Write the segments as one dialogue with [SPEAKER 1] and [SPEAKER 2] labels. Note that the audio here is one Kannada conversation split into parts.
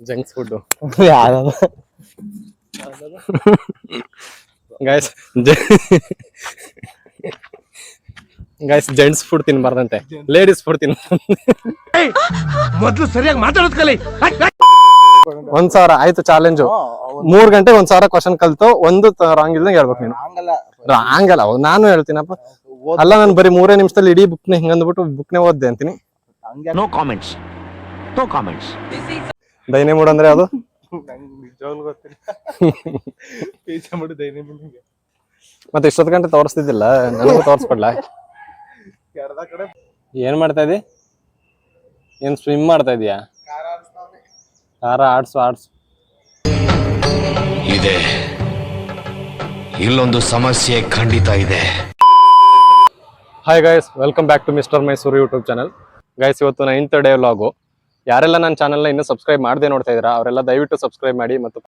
[SPEAKER 1] Junks food guys guys gents food ತಿನ್ಬಾರ್ದಂತೆ. Ladies food ತಿನ್
[SPEAKER 2] ಮೊದಲು ಸರಿಯಾಗಿ ಮಾತಾಡೋದ್ ಕಲಿ
[SPEAKER 1] ಒಂದ್ ಸಾವಿರ ಆಯ್ತು ಚಾಲೆಂಜು ಮೂರ್ ಗಂಟೆ ಒಂದ್ ಸಾವಿರ ಕ್ವಶನ್ ಕಲ್ತು ಒಂದು ರಾಂಗ್ ಇಲ್ದಂಗ್ ಹೇಳ್ಬೇಕು ನೀನು.
[SPEAKER 3] ರಾಂಗ್
[SPEAKER 1] ಅಲ್ಲ ನಾನು ಹೇಳ್ತೀನಪ್ಪ. ಅಲ್ಲ ನಾನು ಬರೀ ಮೂರೇ ನಿಮಿಷದಲ್ಲಿ ಇಡೀ ಬುಕ್ನೆ ಹಿಂಗಂದ್ಬಿಟ್ಟು ಬುಕ್ನೇ ಓದ್ದೆ ಅಂತೀನಿ.
[SPEAKER 2] ನೋ ಕಾಮೆಂಟ್ಸ್ ನೋ ಕಾಮೆಂಟ್ಸ್
[SPEAKER 1] ದೈನೆ ಮೂಡ್ ಅಂದ್ರೆ ಅದು?
[SPEAKER 3] ನಿಜವಾಗ್ಲೂ ಗೊತ್ತಿಲ್ಲ. ಪೀಚ ಮಾಡಿ ದೈನಿ ಮುಂದೆ
[SPEAKER 1] ಮತ್ತೆ ಇಷ್ಟೊತ್ತು ಗಂಟೆ ತೋರಿಸ್ತಿದ್ದಿಲ್ಲ ನನಗೂ ತೋರಿಸ್ಕೊಡ್ಲ.
[SPEAKER 3] ಕಡೆ
[SPEAKER 1] ಏನ್ ಮಾಡ್ತಾ ಇದ್ದಿ? ಏನ್ ಸ್ವಿಮ್ ಮಾಡ್ತಾ ಇದೀಯಾ? ಕಾರ ಆಡ್ಸು ಆಡ್ಸು.
[SPEAKER 4] ಇದೆ. ಇಲ್ಲೊಂದು ಸಮಸ್ಯೆ ಖಂಡಿತ ಇದೆ.
[SPEAKER 1] Hi guys welcome back to mister Mysore YouTube channel guys ಇವತ್ತು ನೈನ್ತ್ ಡೇ ವ್ಲಾಗು ಯಾರೆಲ್ಲ ನನ್ನ ಚಾನಲ್ನ ಇನ್ನೂ ಸಬ್ಸ್ಕ್ರೈಬ್ ಮಾಡದೆ ನೋಡ್ತಾ ಇದ್ದೀರಾ ಅವರೆಲ್ಲ ದಯವಿಟ್ಟು ಸಬ್ಸ್ಕ್ರೈಬ್ ಮಾಡಿ ಮತ್ತು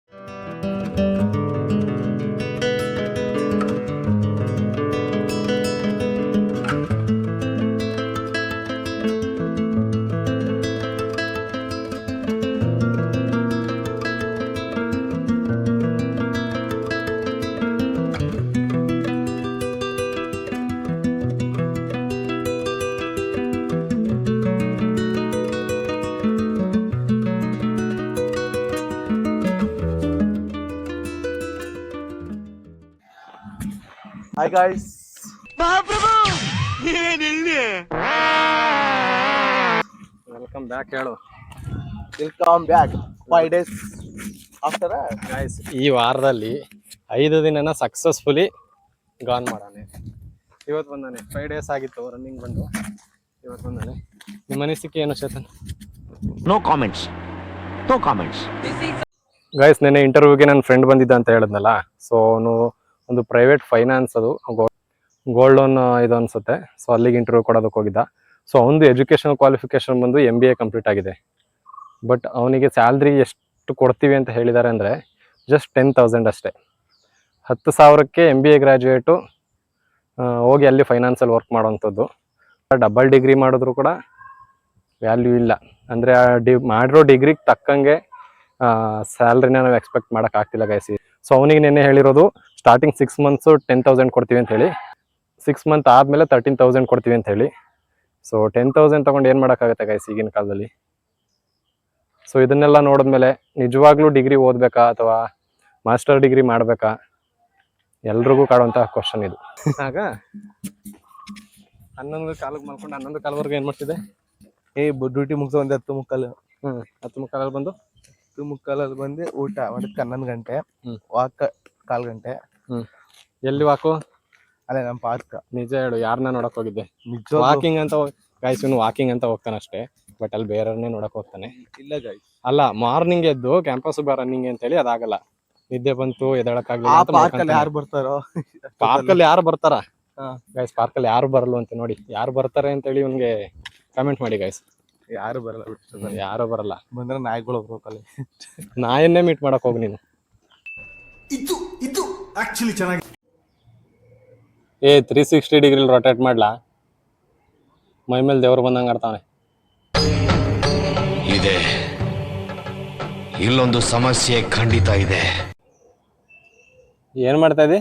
[SPEAKER 3] ಹಾಯ್ ಗಾಯ್ಸ್
[SPEAKER 1] ವೆಲ್ಕಮ್ ಬ್ಯಾಕ್ ಹೇಳು.
[SPEAKER 3] Welcome back five days after
[SPEAKER 1] guys ಈ ವಾರದಲ್ಲಿ ಐದು ದಿನನ ಸಕ್ಸಸ್ಫುಲಿ ಗಾನ್ ಮಾಡಾನೆ. ಇವತ್ತು ಬಂದಾನೆ. ಫೈವ್ ಡೇಸ್ ಆಗಿತ್ತು ರನ್ನಿಂಗ್ ಬಂದು. ಇವತ್ತು ಬಂದಾನೆ. ನಿಮ್ಮ ಅನಿಸಿಕೆ ಏನು Chetan?
[SPEAKER 2] No comments no comments
[SPEAKER 1] guys ನೆನ್ನೆ ಇಂಟರ್ವ್ಯೂಗೆ ನನ್ನ ಫ್ರೆಂಡ್ ಬಂದಿದ್ದ ಅಂತ ಹೇಳಿದ್ನಲ್ಲ. ಸೊ ಅವನು ಒಂದು ಪ್ರೈವೇಟ್ ಫೈನಾನ್ಸ್ ಅದು. ಗೋಲ್ಡ್ ಲೋನ್ ಇದು ಅನ್ಸುತ್ತೆ. ಸೊ ಅಲ್ಲಿಗೆ ಇಂಟರ್ವ್ಯೂ ಕೊಡೋದಕ್ಕೆ ಹೋಗಿದ್ದ. ಸೊ ಅವನದು ಎಜುಕೇಷನ್ ಕ್ವಾಲಿಫಿಕೇಶನ್ ಬಂದು ಎಂ ಬಿ ಎ ಕಂಪ್ಲೀಟ್ ಆಗಿದೆ. ಬಟ್ ಅವನಿಗೆ ಸ್ಯಾಲ್ರಿ ಎಷ್ಟು ಕೊಡ್ತೀವಿ ಅಂತ ಹೇಳಿದ್ದಾರೆ ಅಂದರೆ ಜಸ್ಟ್ ಟೆನ್ ತೌಸಂಡ್ ಅಷ್ಟೇ. ಹತ್ತು ಸಾವಿರಕ್ಕೆ ಎಂ ಬಿ ಎ ಗ್ರ್ಯಾಜುಯೇಟು ಹೋಗಿ ಅಲ್ಲಿ ಫೈನಾನ್ಸಲ್ಲಿ ವರ್ಕ್ ಮಾಡೋವಂಥದ್ದು. ಡಬಲ್ ಡಿಗ್ರಿ ಮಾಡಿದ್ರು ಕೂಡ ವ್ಯಾಲ್ಯೂ ಇಲ್ಲ. ಅಂದರೆ ಆ ಡಿ, ಮಾಡಿರೋ ಡಿಗ್ರಿಗೆ ತಕ್ಕಂಗೆ ಸ್ಯಾಲ್ರಿನ ನಾವು ಎಕ್ಸ್ಪೆಕ್ಟ್ ಮಾಡೋಕ್ಕಾಗ್ತಿಲ್ಲ ಗೈಸಿ ಸೊ ಅವನಿಗೆ ನೆನ್ನೆ ಹೇಳಿರೋದು starting six months ten thousand ಕೊಡ್ತೀವಿ ಅಂತ ಹೇಳಿ. ಸಿಕ್ಸ್ ಮಂತ್ ಆದಮೇಲೆ ತರ್ಟೀನ್ ತೌಸಂಡ್ ಕೊಡ್ತೀವಿ ಅಂತ ಹೇಳಿ. ಸೊ ಟೆನ್ ತೌಸಂಡ್ ತೊಗೊಂಡು ಏನು ಮಾಡೋಕ್ಕಾಗತ್ತೆ ಗೈಸ್ ಈಗಿನ ಕಾಲದಲ್ಲಿ? ಸೊ ಇದನ್ನೆಲ್ಲ ನೋಡಿದ್ಮೇಲೆ ನಿಜವಾಗ್ಲೂ ಡಿಗ್ರಿ ಓದಬೇಕಾ ಅಥವಾ ಮಾಸ್ಟರ್ ಡಿಗ್ರಿ ಮಾಡಬೇಕಾ? ಎಲ್ರಿಗೂ ಕಾಡುವಂತಹ ಕ್ವಶನ್ ಇದು. ಆಗ ಹನ್ನೊಂದು ಕಾಲಕ್ಕೆ ಮಲ್ಕೊಂಡು ಹನ್ನೊಂದು ಕಾಲವರೆಗೂ ಏನು ಮಾಡ್ತಿದೆ
[SPEAKER 3] ಏ ಡ್ಯೂಟಿ ಮುಗಿಸೋ ಒಂದು ಹತ್ತು ಮುಕ್ಕಾಲು.
[SPEAKER 1] ಹ್ಞೂ ಹತ್ತು ಮುಕ್ಕಾಲಲ್ಲಿ ಬಂದು?
[SPEAKER 3] ಹತ್ತು ಮುಕ್ಕಾಲಲ್ಲಿ ಬಂದು ಊಟ ಮಾಡಿದ್ಕೆ ಹನ್ನೊಂದು ಗಂಟೆ. ವಾಕ್ ಕಾಲ್ ಗಂಟೆ.
[SPEAKER 1] ಎಲ್ಲಿ ವಾಕು
[SPEAKER 3] ಅಲ್ಲೇ ನಮ್ಮ ಪಾರ್ಕ್.
[SPEAKER 1] ನಿಜ ಹೇಳು ಯಾರನ್ನ ನೋಡಕ್ ಹೋಗಿದ್ದೆ?
[SPEAKER 3] ನಿಜ
[SPEAKER 1] ವಾಕಿಂಗ್ ಅಂತ ಗಾಯ್ಸ್ ಇವನು ವಾಕಿಂಗ್ ಅಂತ ಹೋಗ್ತಾನೆ ಅಷ್ಟೇ. ಬಟ್ ಅಲ್ಲಿ ಬೇರೆಯವ್ರನ್ನೇ ನೋಡಕ್ ಹೋಗ್ತಾನೆ.
[SPEAKER 3] ಇಲ್ಲ ಗಾಯ್ಸ್
[SPEAKER 1] ಅಲ್ಲ ಮಾರ್ನಿಂಗ್ ಎದ್ದು ಕ್ಯಾಂಪಸ್ ಬಾ ರನ್ನಿಂಗ್ ಅಂತ ಹೇಳಿ ಅದಾಗಲ್ಲ. ನಿದ್ದೆ ಬಂತು
[SPEAKER 3] ಆ
[SPEAKER 1] ಎದಳಕ್ಕಾಗಲಿಲ್ಲ
[SPEAKER 3] ಪಾರ್ಕ್ ಅಲ್ಲಿ ಯಾರು ಬರ್ತಾರೋ?
[SPEAKER 1] ಪಾರ್ಕ್ ಅಲ್ಲಿ ಯಾರು ಬರ್ತಾರ?
[SPEAKER 3] ಹಾ.
[SPEAKER 1] ಗೈಸ್ ಪಾರ್ಕ್ ಅಲ್ಲಿ ಯಾರು ಬರಲ್ಲ ಅಂತ ನೋಡಿ. ಯಾರು ಬರ್ತಾರೆ ಅಂತ ಹೇಳಿ ಇವನ್ಗೆ ಕಮೆಂಟ್ ಮಾಡಿ ಗೈಸ್
[SPEAKER 3] ಯಾರು ಬರಲ್ಲ ಬಿಟ್ಟು
[SPEAKER 1] ಯಾರು ಬರಲ್ಲ.
[SPEAKER 3] ಬಂದ್ರೆ ನಾಯಿಗಳು ಹೋಗ್ಬೇಕಲ್ಲಿ
[SPEAKER 1] ನಾಯನ್ನೇ ಮೀಟ್ ಮಾಡಕ್ ಹೋಗಿ ನೀನು.
[SPEAKER 5] ಇದು ಆಕ್ಚುಲಿ ಚೆನ್ನಾಗಿ
[SPEAKER 1] ಏ ತ್ರೀ ಸಿಕ್ಸ್ಟಿ ಡಿಗ್ರಿ ರೊಟೇಟ್ ಮಾಡ್ಲಾ? ಮೈ ಮೇಲೆ ದೇವ್ರು ಬಂದಂಗೆ ಆಡ್ತಾನೆ
[SPEAKER 4] ಇದೆ. ಇಲ್ಲೊಂದು ಸಮಸ್ಯೆ ಖಂಡಿತ ಇದೆ.
[SPEAKER 1] ಏನ್ ಮಾಡ್ತಾ ಇದ್ದಿ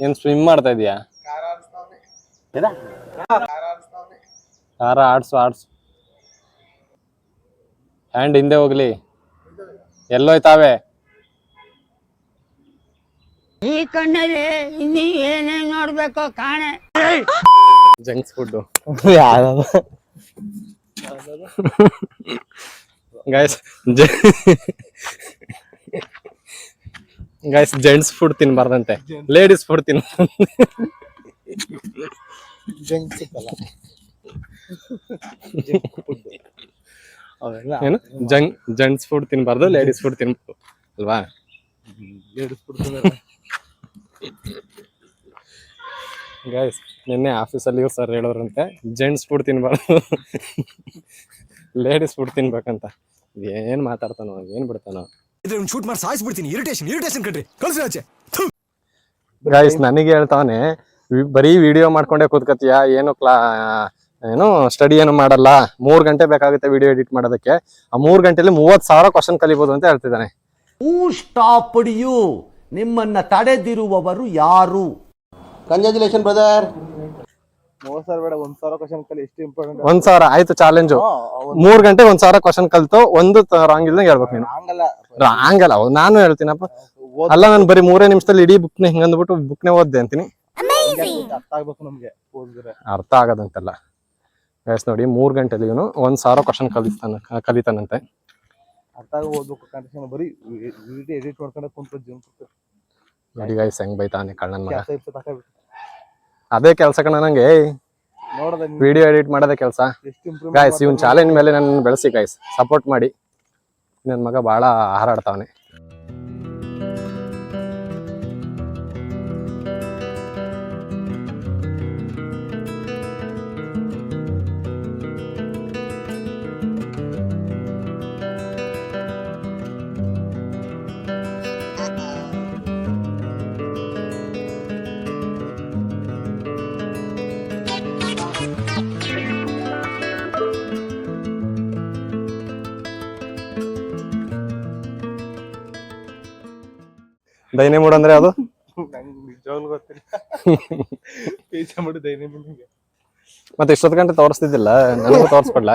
[SPEAKER 1] ಏನ್ ಸ್ವಿಮ್ ಮಾಡ್ತಾ ಇದೀಯಾ? ಖಾರ ಆಡ್ಸು ಆಡ್ಸು. ಹ್ಯಾಂಡ್ ಹಿಂದೆ ಹೋಗ್ಲಿ. ಎಲ್ಲೋಯ್ತಾವೆ
[SPEAKER 6] ಈ ಕಣ್ಣಲ್ಲಿ ಇನ್ನಿ ಏನೇನ್ ನೋಡ್ಬೇಕು ಕಾಣೆ.
[SPEAKER 1] Junks food.
[SPEAKER 3] ಯಾವ್ದದ?
[SPEAKER 1] ಗೈಸ್ ಗೈಸ್ ಜೆಂಟ್ಸ್ ಫುಡ್ ತಿನ್ಬಾರ್ದಂತೆ. ಲೇಡೀಸ್ ಫುಡ್ ತಿನ್ ಏನು? ಜಂಕ್ ಜೆಂಟ್ಸ್ ಫುಡ್ ತಿನ್ಬಾರ್ದು ಲೇಡೀಸ್ ಫುಡ್ ತಿನ್ಬಾರ್ದು. ಅಲ್ವಾ?
[SPEAKER 3] ಏಡಿಸ್ಬಿಡ್ತಾರೆ
[SPEAKER 1] ಗೈಸ್ ನಿನ್ನೆ ಆಫೀಸಲ್ಲಿ ಸರ್ ಹೇಳೋರಂತೆ ಜೆಂಟ್ಸ್ ಫುಡ್ ತಿನ್ಬಾರ್ದು. ಲೇಡೀಸ್ ಫುಡ್ ತಿನ್ಬೇಕಂತ. ಏನ್ ಮಾತಾಡ್ತಾನೋ ಏನ್ ಬಿಡ್ತಾನೋ.
[SPEAKER 5] ಇದ್ರೆ ಒಂದು ಶೂಟ್ ಮಾಡಿ ಸಾಯಿಸ್ಬಿಡ್ತೀನಿ. ಇರಿಟೇಷನ್ ಇರಿಟೇಷನ್ ಕಣ್ರಿ. ಕಳ್ಸಿ ಆಚೆ.
[SPEAKER 1] ಗೈಸ್ ನನಗೆ ಹೇಳ್ತಾವನೆ ಬರೀ ವಿಡಿಯೋ ಮಾಡ್ಕೊಂಡೇ ಕೂತ್ಕತಿಯ ಏನು ಕ್ಲಾ ಏನು ಸ್ಟಡಿ ಏನು ಮಾಡಲ್ಲ? ಮೂರ್ ಗಂಟೆ ಬೇಕಾಗುತ್ತೆ ವಿಡಿಯೋ ಎಡಿಟ್ ಮಾಡೋದಕ್ಕೆ. ಆ ಮೂರ್ ಗಂಟೆಲಿ ಮೂವತ್ತು ಸಾವಿರ ಕ್ವಶನ್ ಕಲಿಬಹುದು ಅಂತ ಹೇಳ್ತಿದ್ದಾನೆ.
[SPEAKER 7] ಹೂ ಸ್ಟಾಪ್ ಯು ನಿಮ್ಮನ್ನ ತಡೆದಿರುವವರು ಯಾರು?
[SPEAKER 3] ಕಂಗ್ರಾಚುಲೇಷನ್ ಬ್ರದರ್ ಮೂವತ್ ಸಾವಿರ ಬೇಡ ಒಂದ್ ಸಾವಿರ ಕ್ವಶನ್ ಕಲಿ ಎಷ್ಟು ಇಂಪಾರ್ಟೆಂಟ್
[SPEAKER 1] ಒಂದ್ ಸಾವಿರ ಆಯ್ತು ಚಾಲೆಂಜು ಮೂರ್ ಗಂಟೆ ಒಂದ್ ಸಾವಿರ ಕ್ವಶನ್ ಕಲ್ತು ಒಂದು ರಾಂಗ್ ಇಲ್ದಂಗೆ ಹೇಳ್ಬೇಕು ನೀನು.
[SPEAKER 3] ಹಂಗಲ್ಲ
[SPEAKER 1] ಅಲ್ಲ. ನಾನು ಹೇಳ್ತೀನಪ್ಪ. ಅಲ್ಲ ನಾನು ಬರೀ ಮೂರೇ ನಿಮಿಷದಲ್ಲಿ ಇಡೀ ಬುಕ್ನ ಹಿಂಗಂದ್ಬಿಟ್ಟು ಬುಕ್ನೇ ಓದ್ದೆ ಅಂತೀನಿ.
[SPEAKER 3] ಅರ್ಥ ಆಗ್ಬೇಕು ನಮ್ಗೆ ಓದಿದ್ರೆ.
[SPEAKER 1] ಅರ್ಥ ಆಗೋದಂತೆಲ್ಲ. ಗೈಸ್ ನೋಡಿ ಮೂರ್ ಗಂಟೆಲಿ ಇವನು ಒಂದ್ ಸಾವಿರ ಕ್ವಶನ್ ಕಲಿತಾನ ಕಲಿತಾನಂತೆ.
[SPEAKER 3] ಅರ್ಥ ಓದ್ಬೇಕು ಕಂಡೀಷನ್ ಬರೀ ವಿಡಿಯೋ ಎಡಿಟ್ ಮಾಡ್ಕೊಂಡೆ ಕುಂತ ಜೀವನ
[SPEAKER 1] ನೋಡಿ ಗೈಸ್ ಹೆಂಗ್ ಬೈತಾನೆ ಕಣ್ಣನ್ ಮಗ.
[SPEAKER 3] ಕೆಲಸ
[SPEAKER 1] ಅದೇ ಕೆಲಸ ಕಣ ನಂಗೆ
[SPEAKER 3] ನೋಡದ
[SPEAKER 1] ವಿಡಿಯೋ ಎಡಿಟ್ ಮಾಡೋದ ಕೆಲಸ. ಗಾಯ್ಸ್ ಇವನ್ ಚಾಲೆಂಜ್ ಮೇಲೆ ನನ್ನ ಬೆಳೆಸಿ ಗಾಯ್ಸ್ ಸಪೋರ್ಟ್ ಮಾಡಿ. ನನ್ನ ಮಗ ಬಹಳ ಹಾರಾಡ್ತಾವನೆ ದೈನೆ ಮೂಡ್ ಅಂದ್ರೆ ಅದು?
[SPEAKER 3] ನಿಜವಾಗ್ಲೂ ಗೊತ್ತಿಲ್ಲ. ಪೀಚ ಮಾಡಿ ದೈನಿ ನಿಮಗೆ
[SPEAKER 1] ಮತ್ತೆ ಇಷ್ಟೊತ್ತು ಗಂಟೆ ತೋರಿಸ್ತಿದ್ದಿಲ್ಲ ನನಗೂ ತೋರಿಸ್ಕೊಡ್ಲ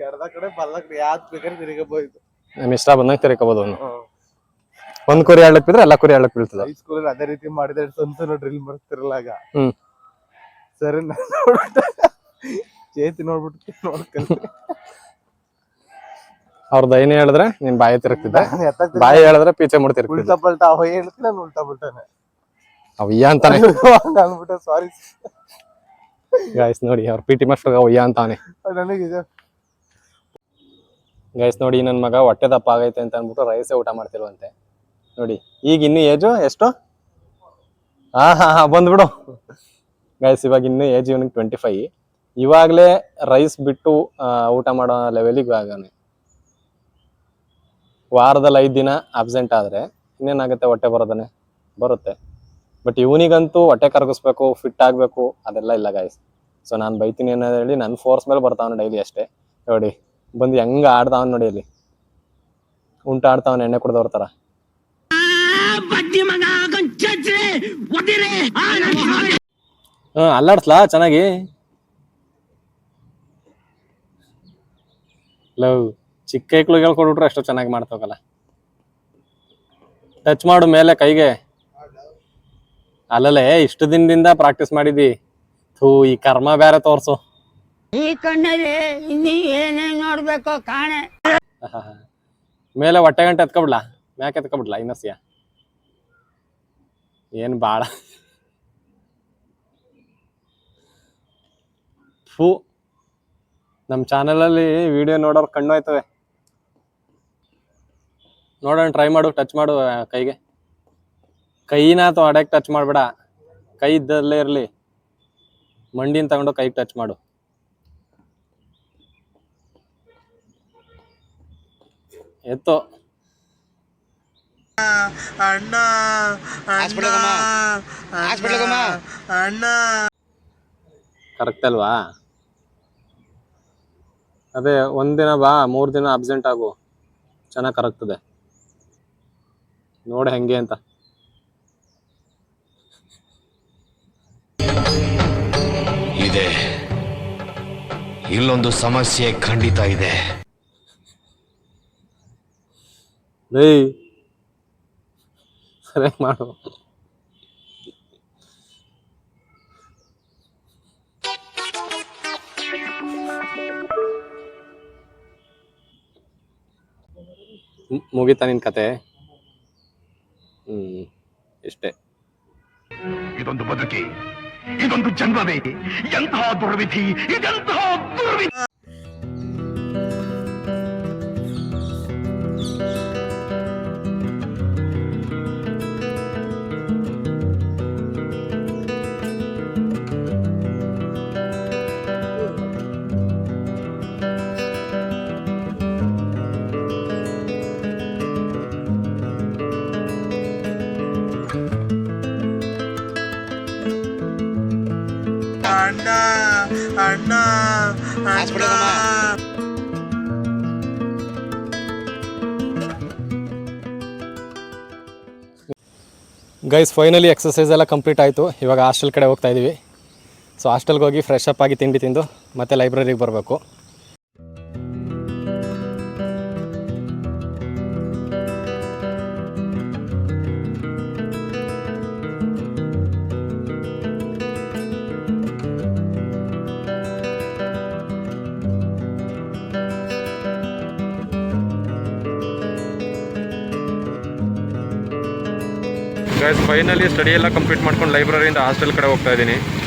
[SPEAKER 3] ಎಡದ ಕಡೆ ಬಲ್ಲ ಕಡೆ ಯಾವ್ದು ಬೇಕಾದ್ರೆ ತಿರುಗಬಹುದು
[SPEAKER 1] ನಮ್ ಇಷ್ಟ ಬಂದಂಗೆ ತಿರ್ಕೋಬಹುದು ಅವನು. ಒಂದ್ ಕುರಿ ಆಡ್ಲಕ್ ಬಿದ್ರೆ ಎಲ್ಲ ಕುರಿ ಆಡ್ಲಕ್ ಬೀಳ್ತದ.
[SPEAKER 3] ಹೈಸ್ಕೂಲಲ್ಲಿ ಅದೇ ರೀತಿ ಮಾಡಿದ್ರೆ ಸ್ವಂತ ಡ್ರಿಲ್ ಮಾಡ್ತಿರಲ್ಲ ಆಗ.
[SPEAKER 1] ಹ್ಮ್.
[SPEAKER 3] ಸರಿ ನಾನ್ ನೋಡ್ಬಿಟ್ಟು ಚೇತಿ ನೋಡ್ಬಿಟ್ಟು ನೋಡ್ಕಲ್ತೆ
[SPEAKER 1] ಅವ್ರ ಏನೇ ಹೇಳಿದ್ರೆ ನಿನ್ ಬಾಯಿ ತಿರುಗ್ತಿದ್ದೆ. ಬಾಯಿ ಹೇಳಿದ್ರೆ ಪೀಚೆ ಮುಡ್ ತಿರುಗ್ತಿದ್ದ.
[SPEAKER 3] ಉಲ್ಟಾ ಪಲ್ಟಾ ಅವ ಹೇಳ್ತೀನಿ ನಾನು ಉಲ್ಟಾ ಪಲ್ಟಾನೆ.
[SPEAKER 1] ಅವ್ಯ ಅಂತಾನೆ.
[SPEAKER 3] ಹಂಗ ಅಂದ್ಬಿಟ್ಟೆ ಸಾರಿ
[SPEAKER 1] ಗಾಯ್ಸ್ ನೋಡಿ ಅವ್ರ ಪಿ ಟಿ ಮಾಸ್ಟರ್ ಅವ್ಯ ಅಂತಾನೆ.
[SPEAKER 3] ನನಗೆ ಇದು
[SPEAKER 1] ಗೈಸ್ ನೋಡಿ ನನ್ ಮಗ ಹೊಟ್ಟೆ ದಪ್ಪ ಆಗೈತೆ ಅಂತ ಅನ್ಬಿಟ್ಟು ರೈಸೇ ಊಟ ಮಾಡ್ತಿರುವಂತೆ ನೋಡಿ ಈಗ ಇನ್ನು ಏಜು ಎಷ್ಟು? ಹಾ ಹಾ ಹಾ ಬಂದ್ಬಿಡು. ಗೈಸ್ ಇವಾಗ ಇನ್ನು ಏಜ್ ಇವನಿಗೆ ಟ್ವೆಂಟಿ ಫೈವ್ ಇವಾಗಲೇ ರೈಸ್ ಬಿಟ್ಟು ಆ, ಊಟ ಮಾಡೋ ಲೆವೆಲಿಗೆ ಆಗಾನೆ. ವಾರದಲ್ಲಿ ಐದು ದಿನ ಅಬ್ಸೆಂಟ್ ಆದ್ರೆ ಇನ್ನೇನಾಗುತ್ತೆ ಹೊಟ್ಟೆ ಬರೋದನೆ ಬರುತ್ತೆ. ಬಟ್ ಇವನಿಗಂತೂ ಹೊಟ್ಟೆ ಕರಗಿಸ್ಬೇಕು ಫಿಟ್ ಆಗಬೇಕು, ಅದೆಲ್ಲ ಇಲ್ಲ ಗಾಯ್ಸ್ ಸೊ ನಾನು ಬೈತೀನಿ ಅನ್ನೋದು ಹೇಳಿ ನನ್ನ ಫೋರ್ಸ್ ಮೇಲೆ ಬರ್ತಾವ್ ಡೈಲಿ ಅಷ್ಟೇ. ನೋಡಿ, ಬಂದು ಹೆಂಗ ಆಡ್ತಾವನ್ ನೋಡಿ ಅಲ್ಲಿ. ಉಂಟ ಆಡ್ತಾವನ್, ಎಣ್ಣೆ ಕುಡ್ದವ್ರ ತರ. ಹ್ಮ್ ಅಲ್ಲಾಡ್ಸ್ಲಾ? ಚೆನ್ನಾಗಿ? ಲವ್ ಚಿಕ್ಕ ಕೈಕ್ಳಿಗೆ ಹೇಳ್ಕೊಡ್ಬಿಟ್ರೆ ಅಷ್ಟು ಚೆನ್ನಾಗಿ ಮಾಡ್ತಾವಲ್ಲ ಟಚ್ ಮಾಡು ಮೇಲೆ ಕೈಗೆ. ಅಲ್ಲಲ್ಲೇ ಇಷ್ಟು ದಿನದಿಂದ ಪ್ರಾಕ್ಟೀಸ್ ಮಾಡಿದಿ. ಥೂ ಈ ಕರ್ಮ ಬೇರೆ ತೋರ್ಸು.
[SPEAKER 6] ಈ ಕಣ್ಣಲ್ಲಿ ಇನ್ನೀ ಏನೇ ನೋಡ್ಬೇಕೋ ಕಾಣೆ.
[SPEAKER 1] ಮೇಲೆ ಹೊಟ್ಟೆ ಗಂಟೆ ಎತ್ಕೊಬಿಡ್ಲಾ? ಮ್ಯಾಕೆ ಎತ್ಕೊಬಿಡ್ಲಾ ಇನ್ನಸಿಯ? ಏನ್ ಬಾಳ. ಫೂ. ನಮ್ಮ ಚಾನಲಲ್ಲಿ ವಿಡಿಯೋ ನೋಡೋರು ಕಣ್ಣು ಆಯ್ತವೆ ನೋಡೋಣ ಟ್ರೈ ಮಾಡು ಟಚ್ ಮಾಡು ಆ, ಕೈಗೆ. ಕೈನ ಅಥವಾ ಅಡಕ್ಕೆ ಟಚ್ ಮಾಡಬೇಡ. ಕೈ ಇದ್ದಲ್ಲೇ ಇರಲಿ. ಮಂಡಿನ ತಗೊಂಡು ಕೈಗೆ ಟಚ್ ಮಾಡು. ಎತ್ತು. ಕರೆಕ್ಟ್ ಅಲ್ವಾ? ಅದೇ ಒಂದಿನ ಬಾ ಮೂರ್ ದಿನ ಅಬ್ಸೆಂಟ್ ಆಗು. ಚೆನ್ನಾಗಿ ಕರಗ್ತದೆ ನೋಡು ಹೆಂಗೆ ಅಂತ.
[SPEAKER 4] ಇದೆ. ಇಲ್ಲೊಂದು ಸಮಸ್ಯೆ ಖಂಡಿತ ಇದೆ.
[SPEAKER 1] ಲೇ ಮಾಡು. ಮುಗೀತಾ ನಿನ್ ಕತೆ. ಹ್ಮ್ ಇಷ್ಟೇ.
[SPEAKER 2] ಇದೊಂದು ಬದುಕಿ ಇದೊಂದು ಜನ್ಮವೇ ಎಂತಹ ದುರ್ವಿಧಿ ಇದೆಂತಹ ದುರ್ವಿಧಿ.
[SPEAKER 1] ಗೈಸ್ ಫೈನಲಿ ಎಕ್ಸಸೈಸ್ ಎಲ್ಲ ಕಂಪ್ಲೀಟ್ ಆಯಿತು. ಇವಾಗ ಹಾಸ್ಟೆಲ್ ಕಡೆ ಹೋಗ್ತಾ ಇದ್ದೀವಿ ಸೊ ಹಾಸ್ಟೆಲ್ಗೆ ಹೋಗಿ ಫ್ರೆಶ್ ಅಪ್ ಆಗಿ ತಿಂಡಿ ತಿಂದು ಮತ್ತೆ ಲೈಬ್ರರಿಗೆ ಬರಬೇಕು. ಫೈನಲಿ ಸ್ಟಡಿ ಎಲ್ಲ ಕಂಪ್ಲೀಟ್ ಮಾಡ್ಕೊಂಡು ಲೈಬ್ರರಿಯಿಂದ ಹಾಸ್ಟೆಲ್ ಕಡೆ ಹೋಗ್ತಾ ಇದ್ದೀನಿ.